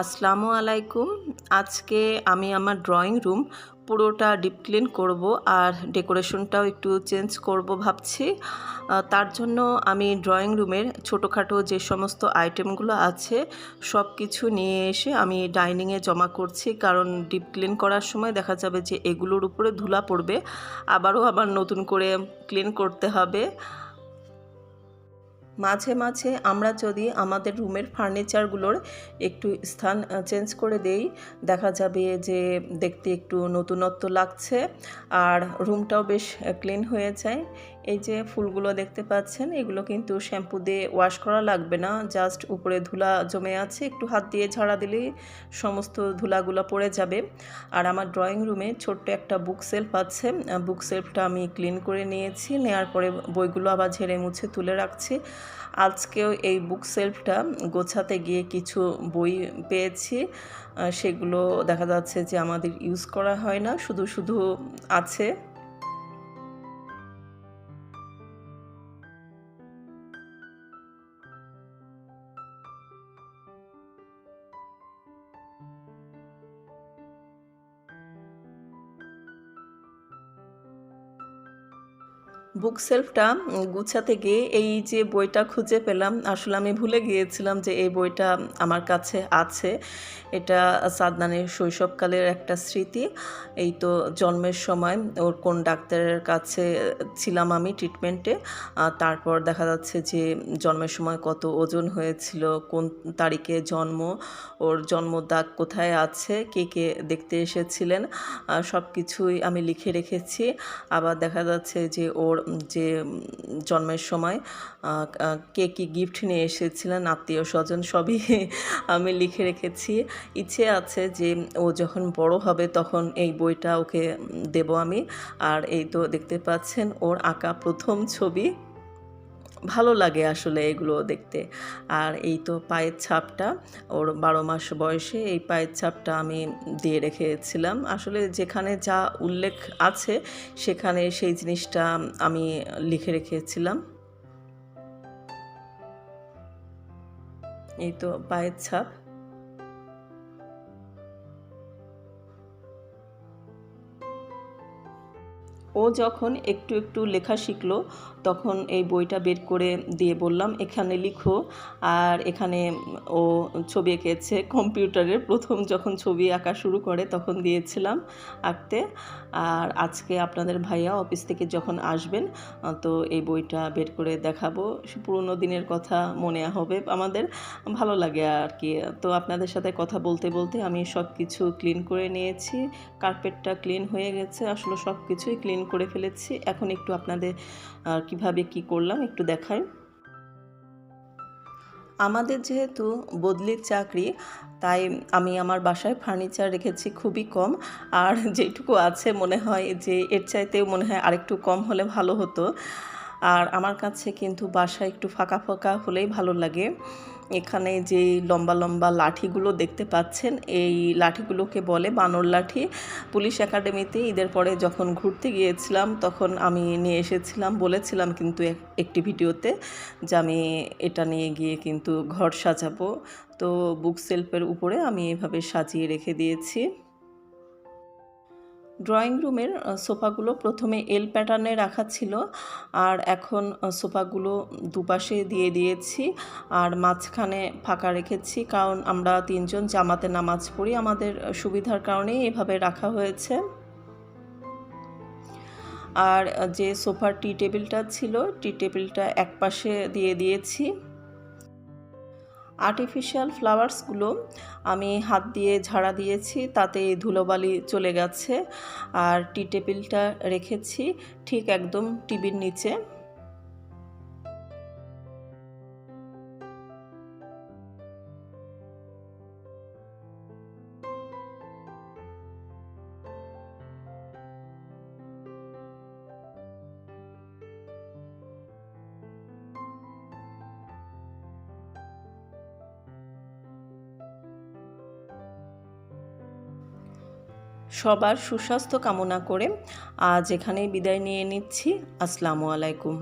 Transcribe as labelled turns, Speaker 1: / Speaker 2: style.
Speaker 1: আসসালামু আলাইকুম। আজকে আমি আমার ড্রয়িং রুম পুরোটা ডিপ ক্লিন করব আর ডেকোরেশনটাও একটু চেঞ্জ করব ভাবছি। তার জন্য আমি ড্রয়িং রুমের ছোটোখাটো যে সমস্ত আইটেমগুলো আছে সব কিছু নিয়ে এসে আমি ডাইনিংয়ে জমা করছি। কারণ ডিপ ক্লিন করার সময় দেখা যাবে যে এগুলোর উপরে ধুলা পড়বে, আবারও আবার নতুন করে ক্লিন করতে হবে। মাঝে মাঝে আমরা যদি আমাদের রুমের ফার্নিচারগুলোর একটু স্থান চেঞ্জ করে দেই, দেখা যাবে যে দেখতে একটু নতুনত্ব লাগছে আর রুমটাও বেশ ক্লিন হয়ে যায়। এই যে ফুলগুলো দেখতে পাচ্ছেন, এগুলো কিন্তু শ্যাম্পু দিয়ে ওয়াশ করা লাগবে না। জাস্ট উপরে ধুলা জমে আছে, একটু হাত দিয়ে ঝাড়া দিলেই সমস্ত ধুলাগুলো পড়ে যাবে। আর আমার ড্রয়িং রুমে ছোট্ট একটা বুক সেলফ আছে বুক সেলফটা আমি ক্লিন করে নিয়েছি নেওয়ার পরে বইগুলো আবার ঝেড়ে মুছে তুলে রাখছি। আজকেও এই বুক সেলফটা গোছাতে গিয়ে কিছু বই পেয়েছি সেগুলো দেখা যাচ্ছে যে আমাদের ইউজ করা হয় না, শুধু শুধু আছে। বুক সেলফটা গুছাতে গিয়ে এই যে বইটা খুঁজে পেলাম, আসলে আমি ভুলে গিয়েছিলাম যে এই বইটা আমার কাছে আছে। এটা সাদনানের শৈশবকালের একটা স্মৃতি। এই তো জন্মের সময় ওর কোন ডাক্তারের কাছে ছিলাম আমি ট্রিটমেন্টে তারপর দেখা যাচ্ছে যে জন্মের সময় কত ওজন হয়েছিল, কোন তারিখে জন্ম, ওর জন্ম দাগ কোথায় আছে, কে কে দেখতে এসেছিলেন সব কিছুই আমি লিখে রেখেছি। আবার দেখা যাচ্ছে যে ওর যে জন্মের সময় কে কী গিফট নিয়ে এসেছিলেন, আত্মীয় স্বজন সবই আমি লিখে রেখেছি। ইচ্ছে আছে যে, ও যখন বড় হবে তখন এই বইটা ওকে দেব আমি। আর এই তো দেখতে পাচ্ছেন, ওর আঁকা প্রথম ছবি। ভালো লাগে আসলে এগুলো দেখতে। আর এই তো পায়ের ছাপটা, ওর বারো মাস বয়সে এই পায়ের ছাপটা আমি দিয়ে রেখেছিলাম। আসলে যেখানে যা উল্লেখ আছে, সেখানে সেই জিনিসটা আমি লিখে রেখেছিলাম। এই তো পায়ের ছাপ। ও যখন একটু একটু লেখা শিখলো, তখন এই বইটা বের করে দিয়ে বললাম, এখানে লিখো। আর এখানে ও ছবি এঁকেছে, কম্পিউটারের প্রথম যখন ছবি আঁকা শুরু করে তখন দিয়েছিলাম আঁকতে। আর আজকে আপনাদের ভাইয়া অফিস থেকে যখন আসবেন তো এই বইটা বের করে দেখাবো। পুরনো দিনের কথা মনে হবে আমাদের, ভালো লাগে আর কি। তো আপনাদের সাথে কথা বলতে বলতে আমি সব কিছু ক্লিন করে নিয়েছি। কার্পেটটা ক্লিন হয়ে গেছে, আসলে সব কিছুই ক্লিন করে ফেলেছি। এখন একটু আপনাদের কীভাবে কি করলাম একটু দেখাই। আমাদের যেহেতু বদলির চাকরি, তাই আমি আমার বাসায় ফার্নিচার রেখেছি খুবই কম। আর যেটুকু আছে মনে হয় যে, এর চাইতেও মনে হয় আরেকটু কম হলে ভালো হতো। আর আমার কাছে কিন্তু বাসা একটু ফাঁকা ফাঁকা হলেই ভালো লাগে। এখানে যে লম্বা লম্বা লাঠিগুলো দেখতে পাচ্ছেন, এই লাঠিগুলোকে বলে বানর লাঠি। পুলিশ একাডেমিতে ঈদের পরে যখন ঘুরতে গিয়েছিলাম তখন আমি নিয়ে এসেছিলাম, বলেছিলাম কিন্তু এক- একটি ভিডিওতে যে আমি এটা নিয়ে গিয়ে কিন্তু ঘর সাজাবো। তো বুক সেলফের উপরে আমি এভাবে সাজিয়ে রেখে দিয়েছি। ড্রয়িং রুমের সোফাগুলো প্রথমে এল প্যাটার্নে রাখা ছিল। আর এখন সোফাগুলো দুপাশে দিয়ে দিয়েছি। আর মাঝখানে ফাঁকা রেখেছি, কারণ আমরা তিনজন জামাতে নামাজ পড়ি। আমাদের সুবিধার কারণেই এভাবে রাখা হয়েছে। আর যে সোফার টি টেবিলটা ছিল, টি টেবিলটা এক পাশে দিয়ে দিয়েছি। আর্টিফিশিয়াল ফ্লাওয়ার্সগুলো আমি হাত দিয়ে ঝাড়া দিয়েছি, তাতে ধুলোবালি চলে গেছে। আর টি টেবিলটা রেখেছি ঠিক একদম টিভির নিচে। সবার সুস্বাস্থ্য কামনা করে আজ এখানেই বিদায় নিয়ে নিচ্ছি। আসসালামু আলাইকুম।